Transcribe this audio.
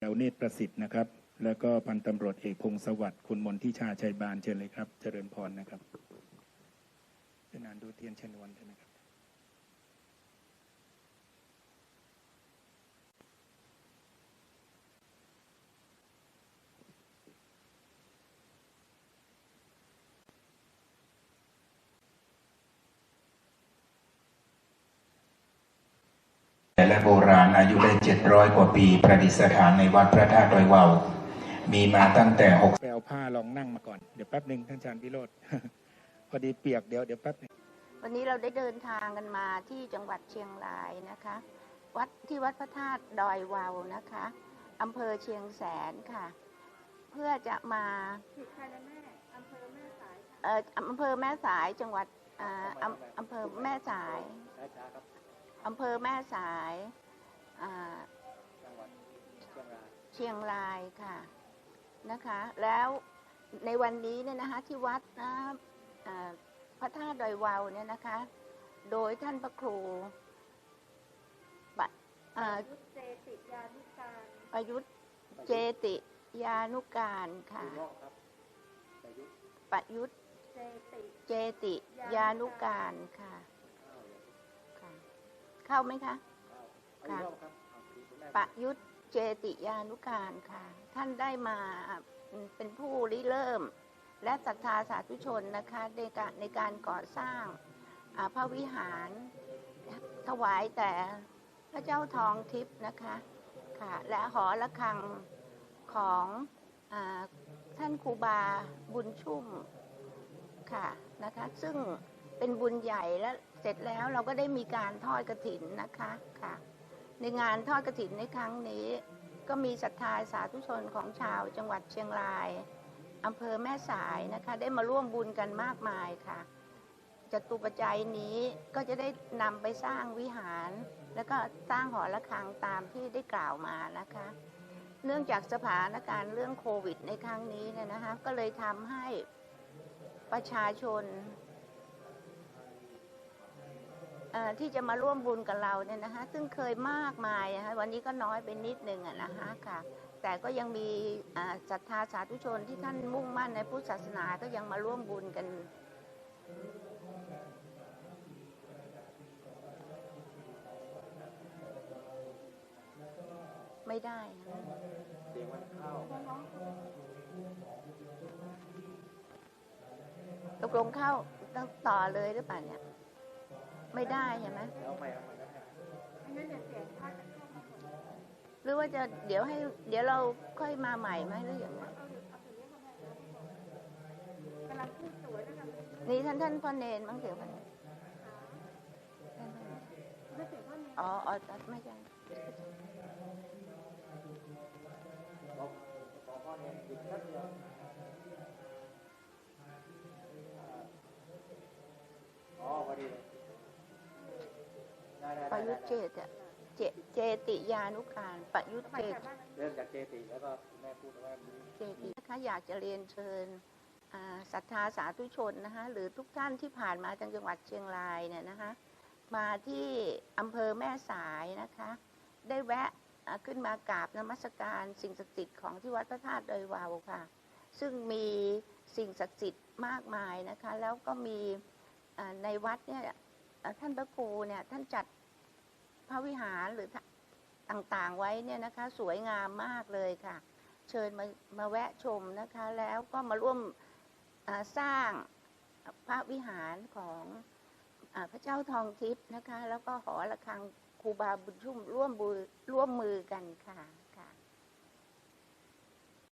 เราเนตรประสิทธิ์นะครับ แล้วก็พันตำรวจเอกพงศวัสดิ์คุณมนทิชาชัยบานเชิญเลยครับ เจริญพรนะครับเป็นนานดูเทียนชนวนใช่ไหมครับ และโบราณอายุได้เจ็ดร้อยกว่าปี ประดิษฐานในวัดพระธาตุดอยวาวมีมาตั้งแต่หกไปเอาผ้าลองนั่งมาก่อน เดี๋ยวแป๊บหนึ่งท่านอาจารย์วิโรธพอดีเปียกเดี๋ยวเดี๋ยวแป๊บหนึงวันนี้เราได้เดินทางกันมาที่จังหวัดเชียงรายนะคะ วัดที่วัดพระธาตุดอยวาวนะคะอำเภอเชียงแสนค่ะ เพื่อจะมาเอ่ออำเภอแม่สายจังหวัดอ่าอำอำเภอแม่สาย อำเภอแม่สายอ่าเชียงรายค่ะนะคะ แล้วในวันนี้เนี่ยนะคะที่วัดนะอ่าพระธาตุดอยวาวเนี่ยนะคะ โดยท่านพระครูปะอ่าประยุทธ์เจติยานุการค่ะประยุทธ์เจติยานุการค่ะค่ะ เข้าไหมคะค่ะประยุทธ์เจติยานุการค่ะ ท่านได้มาเป็นผู้ริเริ่ม และศรัทธาสาธุชนนะคะในการในการก่อสร้างอ่าพระวิหารถวายแต่พระเจ้าทองทิพย์นะคะค่ะและหอระฆังของอาท่านครูบาบุญชุ่มค่ะนะคะซึ่งเป็นบุญใหญ่และ เสร็จแล้วเราก็ได้มีการทอดกระถินนะคะค่ะ ในงานทอดกระถินในครั้งนี้ ก็มีศรัทธาสาธุชนของชาวจังหวัดเชียงรายอำเภอแม่สายนะคะได้มาร่วมบุญกันมากมายค่ะจตุปัจจัยนี้ก็จะได้นำไปสร้างวิหาร แล้วก็สร้างหอระฆังตามที่ได้กล่าวมานะคะ เนื่องจากสถานการณ์เรื่องโควิดในครั้งนี้เนี่ยนะคะ ก็เลยทำให้ประชาชน ที่จะมาร่วมบุญกับเราเนี่ยนะคะ ซึ่งเคยมากมายนะคะวันนี้ก็น้อยไปนิดนึงอะนะคะค่ะ แต่ก็ยังมีศรัทธาสาธุชนที่ท่านมุ่งมั่นในพุทธศาสนาก็ยังมาร่วมบุญกัน ไม่ได้นะตกลงเข้าต้องต่อเลยหรือเปล่าเนี่ย ไม่ได้ใช่ไหมหรือว่าจะเดี๋ยวให้ เดี๋ยวเราค่อยมาใหม่ไหมหรืออย่างไรนี่ท่านท่านพ่อเนนมั้งเสียงพ่อเนนอ๋ออ๋อไม่ใช่ ประยุทธ์เจตอะเจเจติยานุการประยุทธ์เจตเริ่มจากเจติแล้วก็แม่พูดว่าเจตินะคะอยากจะเรียนเชิญศรัทธาสาธุชนนะคะหรือทุกท่านที่ผ่านมาทางจังหวัดเชียงรายเนี่ยนะคะมาที่อำเภอแม่สายนะคะ ได้แวะขึ้นมากราบนมัสการสิ่งศักดิ์สิทธิ์ของที่วัดพระธาตุดอยวาวค่ะ ซึ่งมีสิ่งศักดิ์สิทธิ์มากมายนะคะ แล้วก็มีในวัดเนี่ยท่านพระครูเนี่ยท่านจัด พระวิหารหรือต่างๆไว้เนี่ยนะคะ สวยงามมากเลยค่ะ เชิญมามาแวะชมนะคะ แล้วก็มาร่วมสร้างพระวิหารของอพระเจ้าทองทิพย์นะคะ แล้วก็หอระฆังครูบาบุญชุ่มร่วมร่วมมือกันค่ะ